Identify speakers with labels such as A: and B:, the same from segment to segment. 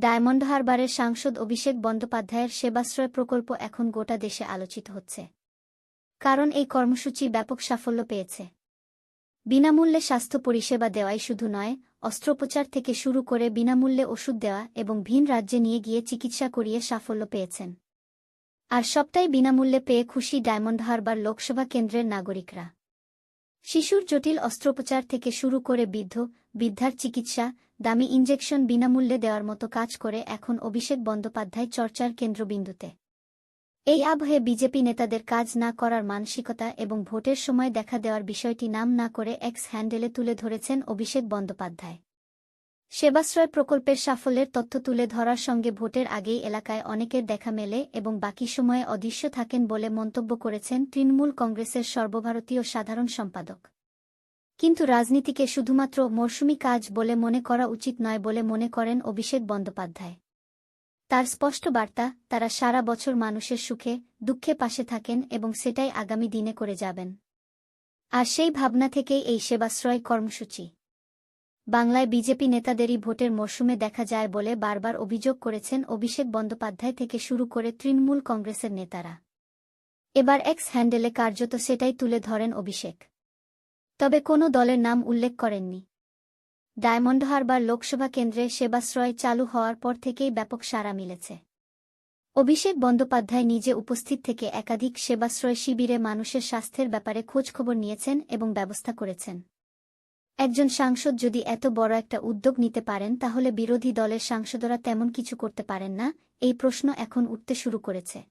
A: Diamond হারবারের সাংসদ অভিষেক বন্দ্যোপাধ্যায়ের সেবাশ্রয় প্রকল্প এখন গোটা দেশে আলোচিত হচ্ছে। কারণ এই কর্মসূচি ব্যাপক সাফল্য পেয়েছে। বিনামূল্যে স্বাস্থ্য পরিষেবা দেওয়াই শুধু নয়, অস্ত্রোপচার থেকে শুরু করে বিনামূল্যে ওষুধ দেওয়া এবং ভিন রাজ্যে নিয়ে গিয়ে চিকিৎসা করিয়ে সাফল্য পেয়েছেন। আর সবটাই বিনামূল্যে পেয়ে খুশি ডায়মন্ড হারবার লোকসভা কেন্দ্রের নাগরিকরা। শিশুর জটিল অস্ত্রোপচার থেকে শুরু করে বৃদ্ধ, বৃদ্ধার চিকিৎসা দামি ইঞ্জেকশন বিনামূল্যে দেওয়ার মতো কাজ করে এখন অভিষেক বন্দ্যোপাধ্যায় চর্চার কেন্দ্রবিন্দুতে। এই আবহে বিজেপি নেতাদের কাজ না করার মানসিকতা এবং ভোটের সময় দেখা দেওয়ার বিষয়টি নাম না করে এক্স হ্যান্ডেলে তুলে ধরেছেন অভিষেক বন্দ্যোপাধ্যায়। সেবাশ্রয় প্রকল্পের সাফল্যের তথ্য তুলে ধরার সঙ্গে ভোটের আগেই এলাকায় অনেকের দেখা মেলে এবং বাকি সময়ে অদৃশ্য থাকেন বলে মন্তব্য করেছেন তৃণমূল কংগ্রেসের সর্বভারতীয় সাধারণ সম্পাদক। কিন্তু রাজনীতিকে শুধুমাত্র মরশুমি কাজ বলে মনে করা উচিত নয় বলে মনে করেন অভিষেক বন্দ্যোপাধ্যায়। তার স্পষ্ট বার্তা, তারা সারা বছর মানুষের সুখে, দুঃখে পাশে থাকেন এবং সেটাই আগামী দিনে করে যাবেন। আর সেই ভাবনা থেকেই এই সেবাশ্রয় কর্মসূচি। বাংলায় বিজেপি নেতাদেরই ভোটের মরশুমে দেখা যায় বলে বারবার অভিযোগ করেছেন অভিষেক বন্দ্যোপাধ্যায় থেকে শুরু করে তৃণমূল কংগ্রেসের নেতারা। এবার এক্স হ্যান্ডেলে কার্যত সেটাই তুলে ধরেন অভিষেক। তবে কোনো দলের নাম উল্লেখ করেননি। ডায়মন্ড হারবার লোকসভা কেন্দ্রে সেবাশ্রয় চালু হওয়ার পর থেকেই ব্যাপক সাড়া মিলেছে। অভিষেক বন্দ্যোপাধ্যায় নিজে উপস্থিত থেকে একাধিক সেবাশ্রয় শিবিরে মানুষের স্বাস্থ্যের ব্যাপারে খোঁজখবর নিয়েছেন এবং ব্যবস্থা করেছেন। একজন সাংসদ যদি এত বড় একটা উদ্যোগ নিতে পারেন, তাহলে বিরোধী দলের সাংসদরা তেমন কিছু করতে পারেন না, এই প্রশ্ন এখন উঠতে শুরু করেছে।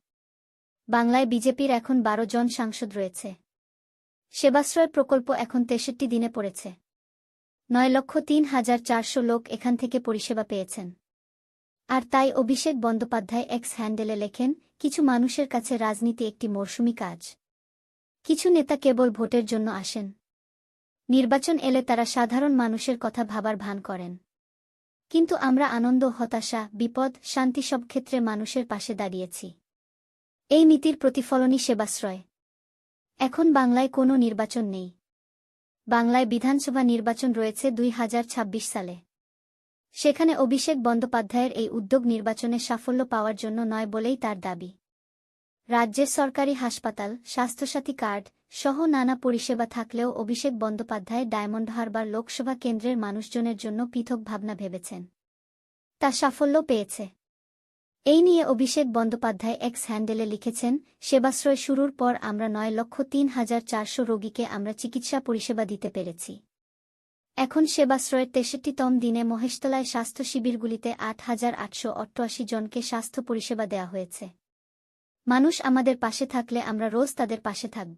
A: বাংলায় বিজেপির এখন বারো জন সাংসদ রয়েছে। সেবাশ্রয় প্রকল্প এখন তেষট্টি দিনে পড়েছে। নয় লক্ষ তিন হাজার চারশো লোক এখান থেকে পরিষেবা পেয়েছেন। আর তাই অভিষেক বন্দ্যোপাধ্যায় এক্স হ্যান্ডেলে লেখেন, কিছু মানুষের কাছে রাজনীতি একটি মরশুমি কাজ। কিছু নেতা কেবল ভোটের জন্য আসেন। নির্বাচন এলে তারা সাধারণ মানুষের কথা ভাবার ভান করেন। কিন্তু আমরা আনন্দ, হতাশা, বিপদ, শান্তি সব ক্ষেত্রে মানুষের পাশে দাঁড়িয়েছি। এই নীতির প্রতিফলনই সেবাশ্রয়। এখন বাংলায় কোনো নির্বাচন নেই। বাংলায় বিধানসভা নির্বাচন রয়েছে দুই হাজার ছাব্বিশ সালে। সেখানে অভিষেক বন্দ্যোপাধ্যায়ের এই উদ্যোগ নির্বাচনে সাফল্য পাওয়ার জন্য নয় বলেই তার দাবি। রাজ্যের সরকারি হাসপাতাল, স্বাস্থ্যসাথী কার্ড সহ নানা পরিষেবা থাকলেও অভিষেক বন্দ্যোপাধ্যায় ডায়মন্ড হারবার লোকসভা কেন্দ্রের মানুষজনের জন্য পৃথক ভাবনা ভেবেছেন। তা সাফল্য পেয়েছে। এই নিয়ে অভিষেক বন্দ্যোপাধ্যায় এক্স হ্যান্ডেলে লিখেছেন, সেবাশ্রয় শুরুর পর আমরা নয় লক্ষ তিন হাজার চারশো রোগীকে আমরা চিকিৎসা পরিষেবা দিতে পেরেছি। এখন সেবাশ্রয়ের তেষট্টিতম দিনে মহেশতলায় স্বাস্থ্য শিবিরগুলিতে আট হাজার আটশো অষ্টআশি জনকে স্বাস্থ্য পরিষেবা দেওয়া হয়েছে। মানুষ আমাদের পাশে থাকলে আমরা রোজ তাদের পাশে থাকব।